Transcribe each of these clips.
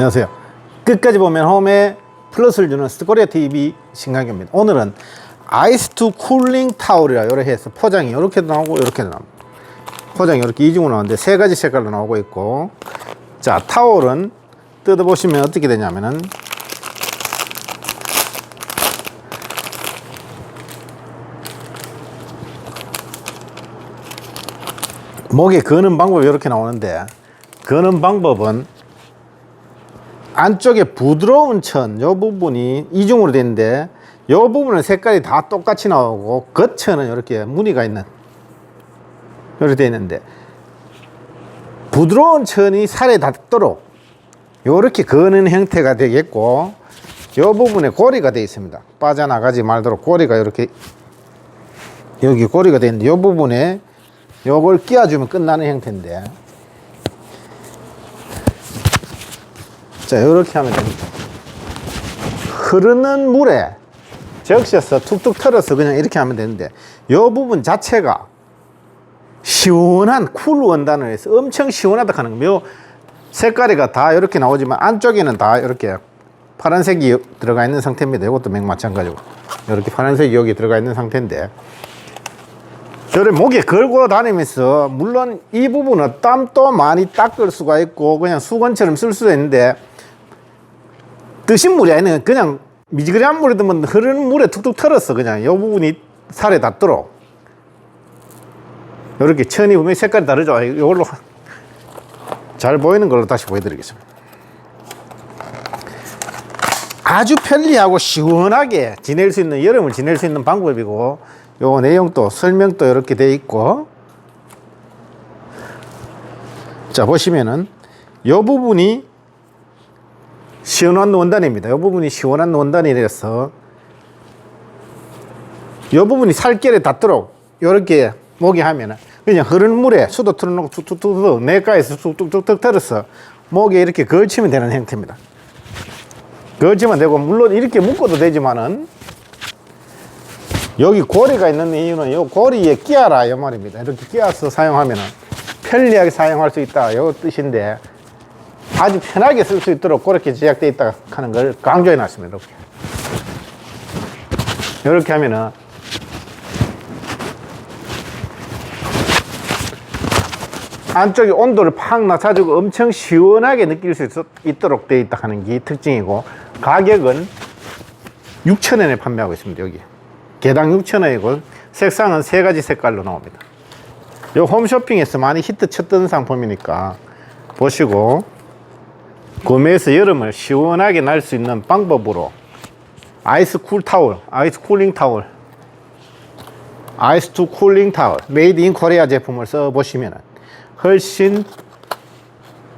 안녕하세요. 끝까지 보면 홈에 플러스를 주는 스코리아 TV 신강기입니다. 오늘은 아이스2 쿨링 타올이라 이렇게 해서 포장이 이렇게도 나오고 이렇게도 나옵니다. 포장이 이렇게 이중으로 나오는데 세 가지 색깔로 나오고 있고 자 타올은 뜯어보시면 어떻게 되냐면은 목에 거는 방법이 이렇게 나오는데 거는 방법은 안쪽에 부드러운 천, 요 부분이 이중으로 되는데 요 부분은 색깔이 다 똑같이 나오고 겉천은 이렇게 무늬가 있는 이렇게 되어 있는데 부드러운 천이 살에 닿도록 요렇게 거는 형태가 되겠고 요 부분에 고리가 되어 있습니다. 빠져나가지 말도록 고리가 이렇게 여기 고리가 되어 있는데 요 부분에 요걸 끼워주면 끝나는 형태인데 자 이렇게 하면 됩니다. 흐르는 물에 적셔서 툭툭 털어서 그냥 이렇게 하면 되는데 요 부분 자체가 시원한 쿨 원단을 해서 엄청 시원하다 하는 거예요 요 색깔이가 다 이렇게 나오지만 안쪽에는 다 이렇게 파란색이 들어가 있는 상태입니다. 이것도 맥 마찬가지고. 이렇게 파란색이 여기 들어가 있는 상태인데 저를 목에 걸고 다니면서 물론 이 부분은 땀도 많이 닦을 수가 있고 그냥 수건처럼 쓸 수도 있는데 뜨신 물이 아니라 그냥 미지근한 물이든 흐르는 물에 툭툭 털었어 그냥 이 부분이 살에 닿도록. 이렇게 천이 보면 색깔이 다르죠? 이걸로 잘 보이는 걸로 다시 보여드리겠습니다 아주 편리하고 시원하게 지낼 수 있는 여름을 지낼 수 있는 방법이고 요 내용도 설명도 이렇게 돼 있고 자 보시면은 요 부분이 시원한 원단입니다. 요 부분이 시원한 원단이라서 요 부분이 살결에 닿도록 요렇게 목에 하면은 그냥 흐르는 물에 수도 틀어놓고 툭툭툭툭 내과에서 툭툭툭툭 털어서 목에 이렇게 걸치면 되는 형태입니다. 걸치면 되고 물론 이렇게 묶어도 되지만은 여기 고리가 있는 이유는 이 고리에 끼어라 이 말입니다. 이렇게 끼어서 사용하면은 편리하게 사용할 수 있다 이 뜻인데 아주 편하게 쓸 수 있도록 그렇게 제작되어 있다 하는 걸 강조해 놨습니다. 이렇게 이렇게 하면은 안쪽에 온도를 팍 낮춰주고 엄청 시원하게 느낄 수 있, 있도록 되어 있다 하는 게 특징이고 가격은 6,000원에 판매하고 있습니다. 여기 개당 6,000원이고 색상은 세 가지 색깔로 나옵니다. 요 홈쇼핑에서 많이 히트 쳤던 상품이니까 보시고 구매해서 여름을 시원하게 날 수 있는 방법으로 아이스 쿨 타올, 아이스 쿨링 타올, 아이스 투 쿨링 타올, 메이드 인 코리아 제품을 써보시면 훨씬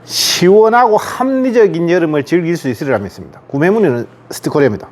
시원하고 합리적인 여름을 즐길 수 있으리라 믿습니다. 구매 문의는 스티커리아입니다.